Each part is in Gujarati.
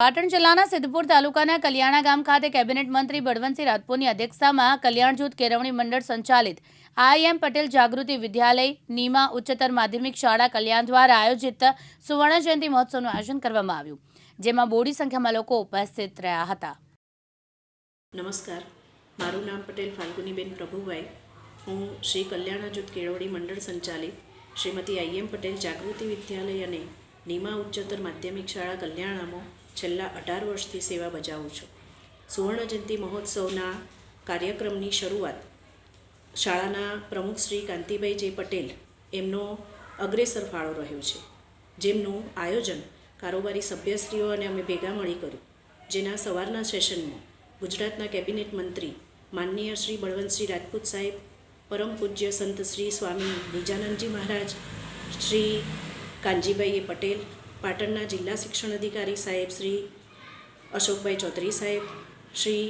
પાટણ જિલ્લાના સિદ્ધપુર તાલુકાના કલ્યાણા ગામ ખાતે કેબિનેટ મંત્રી બળવંતસિંહ રાજપૂતની અધ્યક્ષતામાં કલ્યાણ જૂથ કેળવણી મંડળ સંચાલિત આઈએમ પટેલ જાગૃતિ વિદ્યાલય, નીમા ઉચ્ચતર માધ્યમિક શાળા કલ્યાણ દ્વારા આયોજિત સુવર્ણ જયંતિ મહોત્સવનું આયોજન કરવામાં આવ્યું, જેમાં બોડી સંખ્યામાં લોકો ઉપસ્થિત રહ્યા હતા. નમસ્કાર, મારું નામ પટેલ ફાલ્ગુનીબેન પ્રભુભાઈ, હું શ્રી કલ્યાણ જૂથ કેળવણી મંડળ સંચાલિત શ્રીમતી આઈ એમ પટેલ જાગૃતિ વિદ્યાલય અને નીમા ઉચ્ચતર માધ્યમિક શાળા કલ્યાણામાં છેલ્લા અઢાર વર્ષથી સેવા બજાવું છું. સુવર્ણ જયંતિ મહોત્સવના કાર્યક્રમની શરૂઆત શાળાના પ્રમુખ શ્રી કાંતિભાઈ જે પટેલ એમનો અગ્રેસર ફાળો રહ્યો છે. જેમનું આયોજન કારોબારી સભ્યશ્રીઓ અને અમે ભેગા મળી કર્યું. જેના સવારના સેશનમાં ગુજરાતના કેબિનેટ મંત્રી માનનીય શ્રી બળવંતશ્રી રાજપૂત સાહેબ, પરમ પૂજ્ય સંત શ્રી સ્વામી નિજાનંદજી મહારાજ, શ્રી કાનજીભાઈ પટેલ પાટણના જિલ્લા શિક્ષણ અધિકારી સાહેબ શ્રી અશોકભાઈ ચૌધરી સાહેબ, શ્રી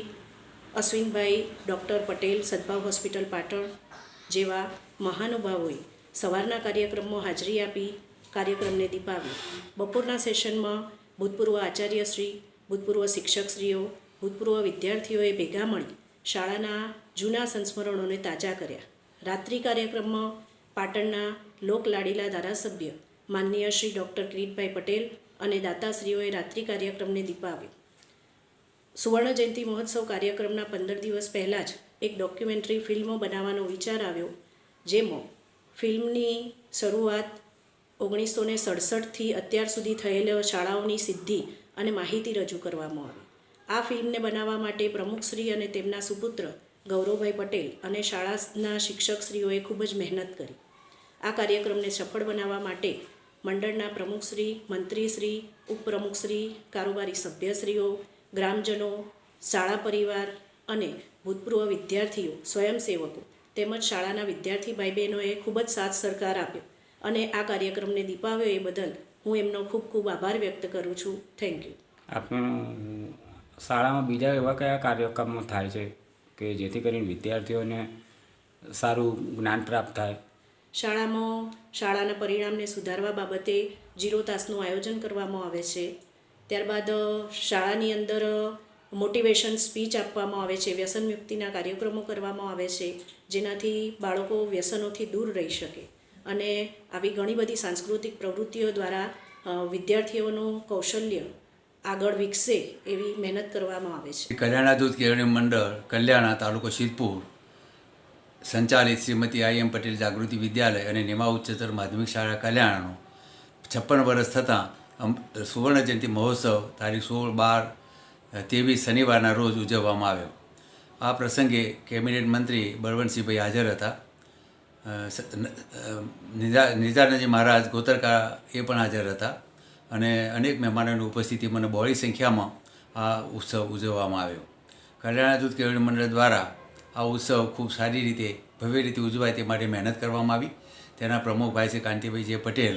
અશ્વિનભાઈ ડૉક્ટર પટેલ સદભાવ હોસ્પિટલ પાટણ જેવા મહાનુભાવોએ સવારના કાર્યક્રમમાં હાજરી આપી, કાર્યક્રમને દીપાવી. બપોરના સેશનમાં ભૂતપૂર્વ આચાર્ય શ્રી, ભૂતપૂર્વ શિક્ષકશ્રીઓ, ભૂતપૂર્વ વિદ્યાર્થીઓએ ભેગા મળી શાળાના જૂના સંસ્મરણોને તાજા કર્યા. રાત્રિ કાર્યક્રમમાં પાટણના લોકલાડીલા ધારાસભ્ય માનનીય શ્રી ડૉક્ટર કિરીટભાઈ પટેલ અને દાતાશ્રીઓએ રાત્રિ કાર્યક્રમને દીપાવ્યો. સુવર્ણ જયંતિ મહોત્સવ કાર્યક્રમના પંદર દિવસ પહેલાં જ એક ડોક્યુમેન્ટરી ફિલ્મો બનાવવાનો વિચાર આવ્યો, જેમાં ફિલ્મની શરૂઆત ઓગણીસો ને સડસઠથી અત્યાર સુધી થયેલો શાળાઓની સિદ્ધિ અને માહિતી રજૂ કરવામાં આવી. આ ફિલ્મને બનાવવા માટે પ્રમુખશ્રી અને તેમના સુપુત્ર ગૌરવભાઈ પટેલ અને શાળાના શિક્ષકશ્રીઓએ ખૂબ જ મહેનત કરી. આ કાર્યક્રમને સફળ બનાવવા માટે મંડળના પ્રમુખશ્રી મંત્રીશ્રી ઉપપ્રમુખશ્રી, કારોબારી સભ્યશ્રીઓ, ગ્રામજનો, શાળા પરિવાર અને ભૂતપૂર્વ વિદ્યાર્થીઓ, સ્વયંસેવકો તેમજ શાળાના વિદ્યાર્થી ભાઈ બહેનોએ ખૂબ જ સાથ સરકાર આપ્યો અને આ કાર્યક્રમને દીપાવ્યો એ બદલ હું એમનો ખૂબ ખૂબ આભાર વ્યક્ત કરું છું. થેન્ક યુ આપણા શાળામાં બીજા એવા કયા કાર્યક્રમો થાય છે કે જેથી કરીને વિદ્યાર્થીઓને સારું જ્ઞાન પ્રાપ્ત થાય? શાળામાં શાળાના પરિણામને સુધારવા બાબતે જીરો તાસનું આયોજન કરવામાં આવે છે. ત્યારબાદ, શાળાની અંદર મોટિવેશન સ્પીચ આપવામાં આવે છે, વ્યસન મુક્તિના કાર્યક્રમો કરવામાં આવે છે, જેનાથી બાળકો વ્યસનોથી દૂર રહી શકે. અને આવી ઘણી બધી સાંસ્કૃતિક પ્રવૃત્તિઓ દ્વારા વિદ્યાર્થીઓનું કૌશલ્ય આગળ વિકસે એવી મહેનત કરવામાં આવે છે. કલ્યાણા દૂધ કેળવણી મંડળ, કલ્યાણા તાલુકો સિદ્ધપુર સંચાલિત શ્રીમતી આઈ એમ પટેલ જાગૃતિ વિદ્યાલય અને નિમા ઉચ્ચતર માધ્યમિક શાળા કલ્યાણનો. છપ્પન વર્ષ થતાં સુવર્ણ જયંતિ મહોત્સવ તારીખ સોળ બાર ત્રેવીસ શનિવારના રોજ ઉજવવામાં આવ્યો. આ પ્રસંગે કેબિનેટ મંત્રી બળવંતસિંહભાઈ હાજર હતા. અ, સ- ન- અ, નિજા નિજાનંદજી મહારાજ ગોતરકા એ પણ હાજર હતા અને અનેક મહેમાનોની ઉપસ્થિતિ મને બહોળી સંખ્યામાં આ ઉત્સવ ઉજવવામાં આવ્યો. કલ્યાણ દૂધ કેળવણી મંડળ દ્વારા આ ઉત્સવ ખૂબ સારી રીતે, ભવ્ય રીતે ઉજવાય તે માટે મહેનત કરવામાં આવી. તેના પ્રમુખ ભાઈ શ્રી કાંતિભાઈ જે પટેલ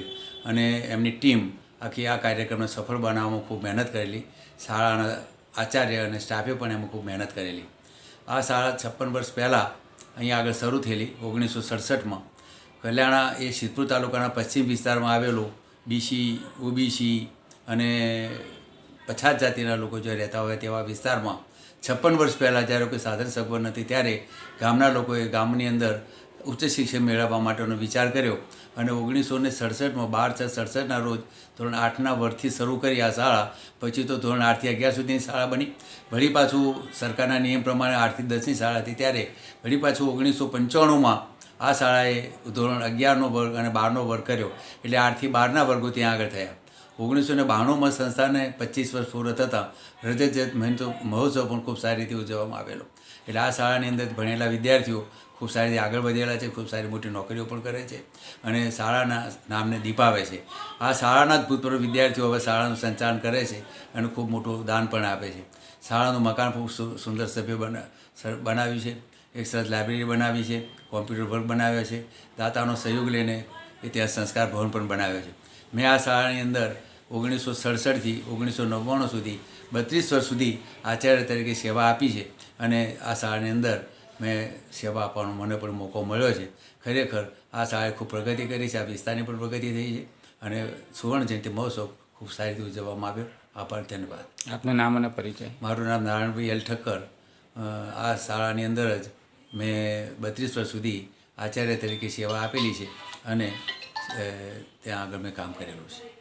અને એમની ટીમ આખી આ કાર્યક્રમને સફળ બનાવવામાં ખૂબ મહેનત કરેલી. શાળાના આચાર્ય અને સ્ટાફે પણ એમાં ખૂબ મહેનત કરેલી. આ શાળા છપ્પન વર્ષ પહેલાં અહીંયા આગળ શરૂ થયેલી, ઓગણીસો સડસઠમાં. કલ્યાણા એ સિદ્ધપુર તાલુકાના પશ્ચિમ વિસ્તારમાં આવેલું બીસી, ઓબીસી અને પછાત જાતિના લોકો જે રહેતા હોય તેવા વિસ્તારમાં છપ્પન વર્ષ પહેલાં જ્યારે કોઈ સાધન સગવડ નથી, ત્યારે ગામના લોકોએ ગામની અંદર ઉચ્ચ શિક્ષણ મેળવવા માટેનો વિચાર કર્યો અને ઓગણીસો ને સડસઠમાં બાર છ સડસઠના રોજ ધોરણ આઠના વર્ષથી શરૂ કરી આ શાળા. પછી તો ધોરણ આઠથી અગિયાર સુધીની શાળા બની. વળી પાછું સરકારના નિયમ પ્રમાણે આઠથી દસની શાળા હતી ત્યારે વળી પાછું ઓગણીસો પંચાણુંમાં આ શાળાએ ધોરણ અગિયારનો વર્ગ અને બારનો વર્ગ કર્યો. એટલે આઠથી બારના વર્ગો ત્યાં આગળ થયા. ઓગણીસો ને બાણુંમાં સંસ્થાને પચીસ વર્ષ પૂર્ણ થતાં રજત જયંત મહોત્સવ પણ ખૂબ સારી રીતે ઉજવવામાં આવેલો. એટલે આ શાળાની અંદર ભણેલા વિદ્યાર્થીઓ ખૂબ સારી રીતે આગળ વધેલા છે, ખૂબ સારી મોટી નોકરીઓ પણ કરે છે અને શાળાના નામને દીપાવે છે. આ શાળાના જ ભૂતપૂર્વ વિદ્યાર્થીઓ હવે શાળાનું સંચાલન કરે છે અને ખૂબ મોટું દાન પણ આપે છે. શાળાનું મકાન ખૂબ સુંદર સભ્ય બના બનાવ્યું છે. એક સરસ લાઇબ્રેરી બનાવી છે, કોમ્પ્યુટર વર્ગ બનાવ્યો છે. દાતાનો સહયોગ લઈને એ ત્યાં સંસ્કાર ભવન પણ બનાવ્યો છે. મેં આ શાળાની અંદર ઓગણીસો સડસઠથી ઓગણીસો નવ્વાણું સુધી બત્રીસ વર્ષ સુધી આચાર્ય તરીકે સેવા આપી છે અને આ શાળાની અંદર મેં સેવા આપવાનો મને પણ મોકો મળ્યો છે. ખરેખર આ શાળાએ ખૂબ પ્રગતિ કરી છે આ વિસ્તારની પણ પ્રગતિ થઈ છે અને સુવર્ણ જયંતિ મહોત્સવ ખૂબ સારી રીતે ઉજવવામાં આવ્યો. આભાર ધન્યવાદ. આપનું નામ અને પરિચય? મારું નામ નારાયણભાઈ એલ ઠક્કર આ શાળાની અંદર જ મેં બત્રીસ વર્ષ સુધી આચાર્ય તરીકે સેવા આપેલી છે અને ત્યાં આગળ મેં કામ કરેલું છે.